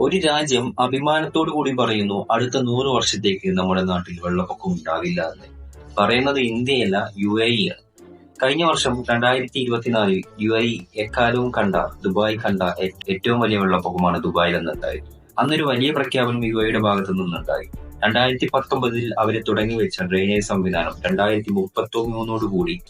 ഒരു രാജ്യം അഭിമാനത്തോടു കൂടി പറയുന്നു അടുത്ത നൂറ് വർഷത്തേക്ക് നമ്മുടെ നാട്ടിൽ വെള്ളപ്പൊക്കം ഉണ്ടാവില്ല എന്ന്. പറയുന്നത് ഇന്ത്യയല്ല യു എ ഇ കഴിഞ്ഞ വർഷം രണ്ടായിരത്തി ഇരുപത്തിനാലിൽ യു എ എക്കാലവും കണ്ട ദുബായ് കണ്ട ഏറ്റവും വലിയ വെള്ളപ്പൊക്കമാണ് ദുബായിൽ നിന്നുണ്ടായത് അന്നൊരു വലിയ പ്രഖ്യാപനം യു എയുടെ ഭാഗത്തു നിന്നുണ്ടായി. രണ്ടായിരത്തി പത്തൊമ്പതിൽ അവർ തുടങ്ങി വെച്ച ഡ്രെയിനേജ് സംവിധാനം രണ്ടായിരത്തി മുപ്പത്തി മൂന്നോടുകൂടി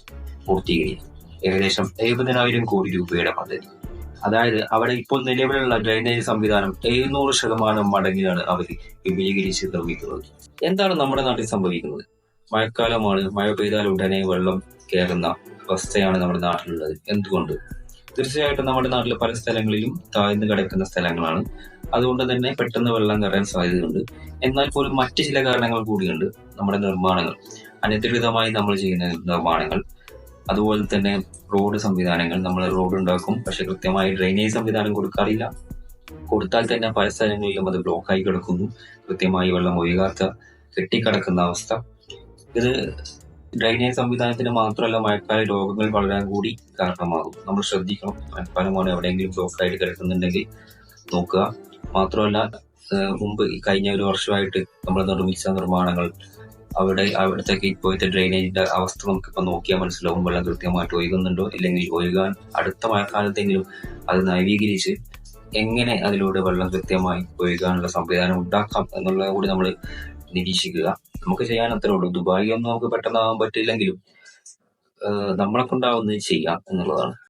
പൂർത്തീകരിച്ചു. ഏകദേശം എഴുപതിനായിരം കോടി രൂപയുടെ പദ്ധതി. അതായത് അവിടെ ഇപ്പോൾ നിലവിലുള്ള ഡ്രെയിനേജ് സംവിധാനം എഴുന്നൂറ് ശതമാനം മടങ്ങിയാണ് അവർ വിപുലീകരിച്ച് നിർമ്മിക്കുന്നത്. എന്താണ് നമ്മുടെ നാട്ടിൽ സംഭവിക്കുന്നത്? മഴക്കാലമാണ് മഴ പെയ്താൽ ഉടനെ വെള്ളം കയറുന്ന അവസ്ഥയാണ് നമ്മുടെ നാട്ടിലുള്ളത്. എന്തുകൊണ്ട്? തീർച്ചയായിട്ടും നമ്മുടെ നാട്ടിലെ പല സ്ഥലങ്ങളിലും താഴ്ന്നു കിടക്കുന്ന സ്ഥലങ്ങളാണ്. അതുകൊണ്ട് തന്നെ പെട്ടെന്ന് വെള്ളം കയറാൻ സാധ്യതയുണ്ട്. എന്നാൽ പോലും മറ്റു ചില കാരണങ്ങൾ കൂടിയുണ്ട് നമ്മുടെ നിർമ്മാണങ്ങൾ. അനധികൃതമായി നമ്മൾ ചെയ്യുന്ന നിർമ്മാണങ്ങൾ അതുപോലെ തന്നെ റോഡ് സംവിധാനങ്ങൾ നമ്മൾ റോഡ് ഉണ്ടാക്കും. പക്ഷെ കൃത്യമായി ഡ്രെയിനേജ് സംവിധാനം കൊടുക്കാറില്ല. കൊടുത്താൽ തന്നെ പല സ്ഥലങ്ങളിലും അത് ബ്ലോക്കായി കിടക്കുന്നു. കൃത്യമായി വെള്ളം ഒഴുകാത്ത കെട്ടിക്കിടക്കുന്ന അവസ്ഥ. ഇത് ഡ്രൈനേജ് സംവിധാനത്തിന് മാത്രമല്ല മഴക്കാല രോഗങ്ങൾ വളരാൻ കൂടി കാരണമാകും. നമ്മൾ ശ്രദ്ധിക്കണം. മഴക്കാലമാണ് എവിടെയെങ്കിലും ബ്ലോക്കായിട്ട് കിടക്കുന്നുണ്ടെങ്കിൽ നോക്കുക. മാത്രമല്ല മുമ്പ് കഴിഞ്ഞ ഒരു വർഷമായിട്ട് നമ്മൾ നിർമ്മിച്ച നിർമ്മാണങ്ങൾ അവിടെ അവിടത്തേക്ക് ഇപ്പോഴത്തെ ഡ്രെയിനേജിന്റെ അവസ്ഥ നമുക്ക് ഇപ്പൊ നോക്കിയാൽ മനസ്സിലാവും. വെള്ളം കൃത്യമായിട്ട് ഒഴുകുന്നുണ്ടോ? ഇല്ലെങ്കിൽ ഒഴുകാൻ അടുത്ത മഴക്കാലത്തെങ്കിലും അത് നവീകരിച്ച് എങ്ങനെ അതിലൂടെ വെള്ളം കൃത്യമായി ഒഴുകാനുള്ള സംവിധാനം ഉണ്ടാക്കാം എന്നുള്ളത് കൂടി നമ്മൾ നിരീക്ഷിക്കുക. നമുക്ക് ചെയ്യാൻ അത്രേ ഉള്ളൂ. ദുബായി ഒന്നും നമുക്ക് പെട്ടെന്നാവാൻ പറ്റില്ലെങ്കിലും നമ്മളെ കൊണ്ടാവുന്നത് ചെയ്യാം എന്നുള്ളതാണ്.